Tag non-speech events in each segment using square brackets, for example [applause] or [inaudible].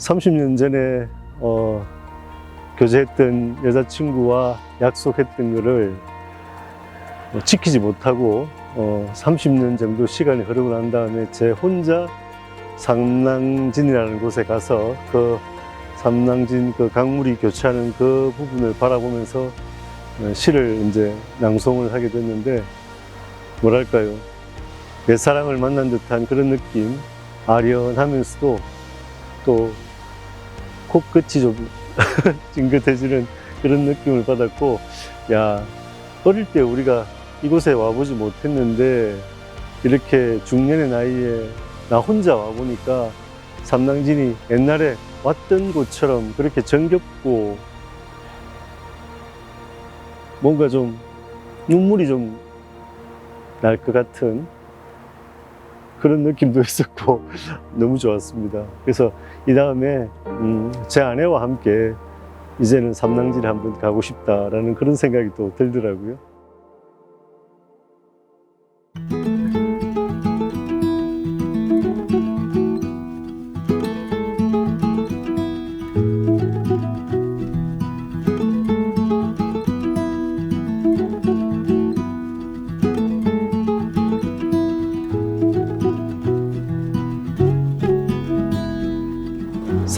30년 전에 어, 교제했던 여자친구와 약속했던 거를 어, 지키지 못하고 어, 30년 정도 시간이 흐르고 난 다음에 제 혼자 상랑진이라는 곳에 가서 그 삼랑진 그 강물이 교차하는 그 부분을 바라보면서 어, 시를 이제 낭송을 하게 됐는데 뭐랄까요? 내 사랑을 만난 듯한 그런 느낌 아련하면서도 또 코끝이 좀 [laughs] 찡긋해지는 그런 느낌을 받았고 야 어릴 때 우리가 이곳에 와보지 못했는데 이렇게 중년의 나이에 나 혼자 와보니까 삼랑진이 옛날에 왔던 곳처럼 그렇게 정겹고 뭔가 좀 눈물이 좀 날 것 같은 그런 느낌도 있었고 [laughs] 너무 좋았습니다. 그래서 이 다음에 음, 제 아내와 함께 이제는 삼랑진 한번 가고 싶다라는 그런 생각이 또 들더라고요.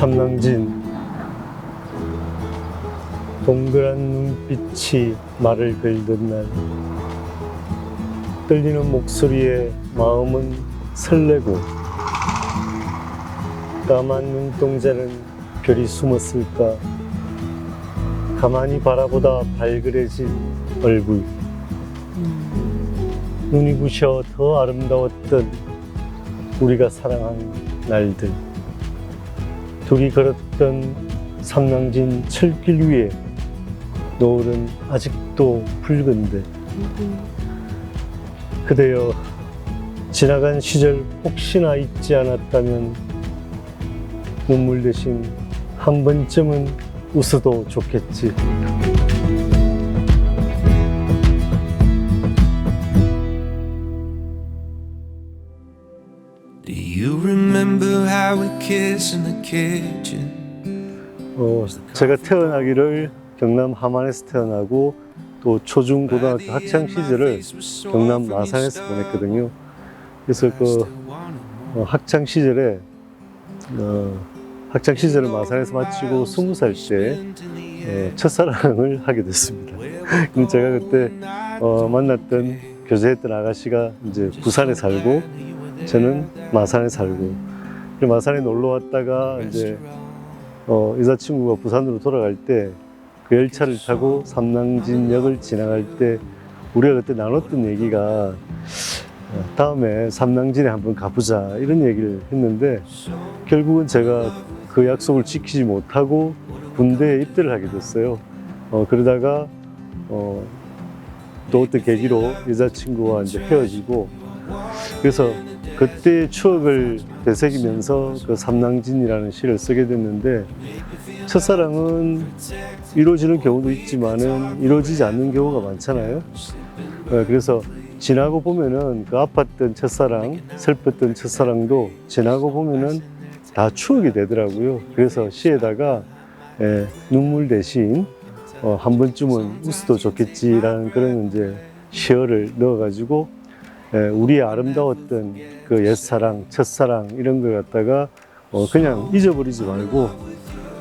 삼랑진. 동그란 눈빛이 말을 걸던 날. 떨리는 목소리에 마음은 설레고 까만 눈동자는 별이 숨었을까. 가만히 바라보다 발그레진 얼굴. 눈이 부셔 더 아름다웠던 우리가 사랑한 날들 둘이 걸었던 삼랑진 철길 위에 노을은 아직도 붉은데 그대여 지나간 시절 혹시나 잊지 않았다면 눈물 대신 한 번쯤은 웃어도 좋겠지. Do you remember how we kissed in the kitchen? 어, 제가 태어나기를 경남 함안에서 태어나고 또 초중 고등학교 학창 시절을 경남 마산에서 보냈거든요. 그래서 그 어, 학창 시절에 어, 학창 시절을 마산에서 마치고 스무 살때 어, 첫사랑을 [laughs] 하게 됐습니다. 그럼 제가 그때 어, 만났던 교제했던 아가씨가 이제 부산에 살고 저는 마산에 살고 마산에 놀러 왔다가 이제 어, 여자친구가 부산으로 돌아갈 때 그 열차를 타고 삼랑진역을 지나갈 때 우리가 그때 나눴던 얘기가 어, 다음에 삼랑진에 한번 가보자 이런 얘기를 했는데 결국은 제가 그 약속을 지키지 못하고 군대에 입대를 하게 됐어요. 어, 그러다가 어, 또 어떤 계기로 여자친구와 이제 헤어지고 그래서 그때의 추억을 되새기면서 그 삼랑진이라는 시를 쓰게 됐는데 첫사랑은 이루어지는 경우도 있지만은 이루어지지 않는 경우가 많잖아요. 어, 그래서 지나고 보면은 그 아팠던 첫사랑, 슬펐던 첫사랑도 지나고 보면은 다 추억이 되더라고요. 그래서 시에다가 예, 눈물 대신 어, 한 번쯤은 웃어도 좋겠지라는 그런 이제 시어를 넣어가지고 예, 우리의 아름다웠던 그 옛사랑, 첫사랑 이런 걸 갖다가 어, 그냥 잊어버리지 말고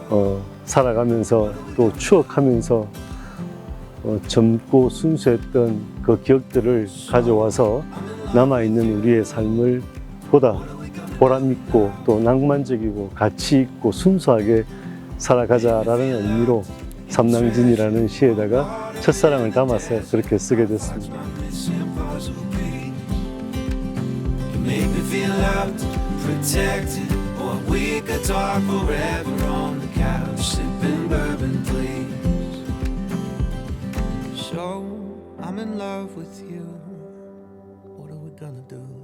어, 살아가면서 또 추억하면서 어, 젊고 순수했던 그 기억들을 가져와서 남아있는 우리의 삶을 보다 보람있고 또 낭만적이고 가치 있고 순수하게 살아가자라는 의미로 삼랑진이라는 시에다가 첫사랑을 담아서 그렇게 쓰게 됐습니다. Make me feel loved, protected. Boy, we could talk forever on the couch, sipping bourbon, please. So I'm in love with you. What are we gonna do?